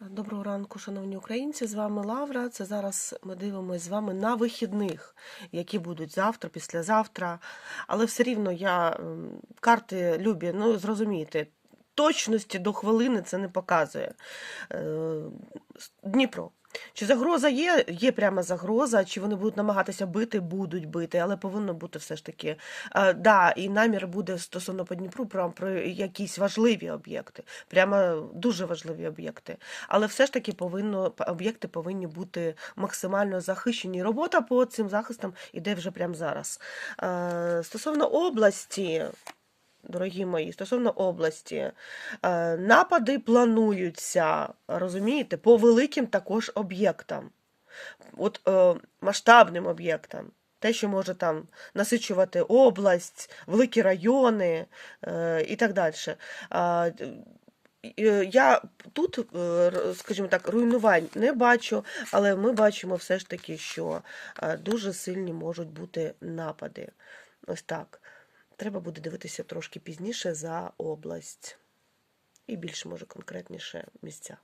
Доброго ранку, шановні українці. З вами Лавра. Це зараз ми дивимося з вами на вихідних, які будуть завтра, післязавтра. Але все рівно я ем, карти любі, ну зрозумієте, точності до хвилини це не показує. Е, Дніпро. Чи загроза є? Є прямо загроза, чи вони будуть намагатися бити, будуть бити, але повинно бути все ж таки. Е, да, і намір буде стосовно по Дніпру про, про якісь важливі об'єкти, прямо дуже важливі об'єкти. Але все ж таки повинно об'єкти повинні бути максимально захищені. Робота по цим захистам іде вже прямо зараз. Е, стосовно області. Дорогі мої, стосовно області, е, напади плануються, розумієте, по великим також об'єктам, от е, масштабним об'єктам. Те, що може там насичувати область, великі райони е, і так далі. Я тут, скажімо так, руйнувань не бачу, але ми бачимо все ж таки, що дуже сильні можуть бути напади. Ось так. Треба буде дивитися трошки пізніше за область і більш може конкретніше місця.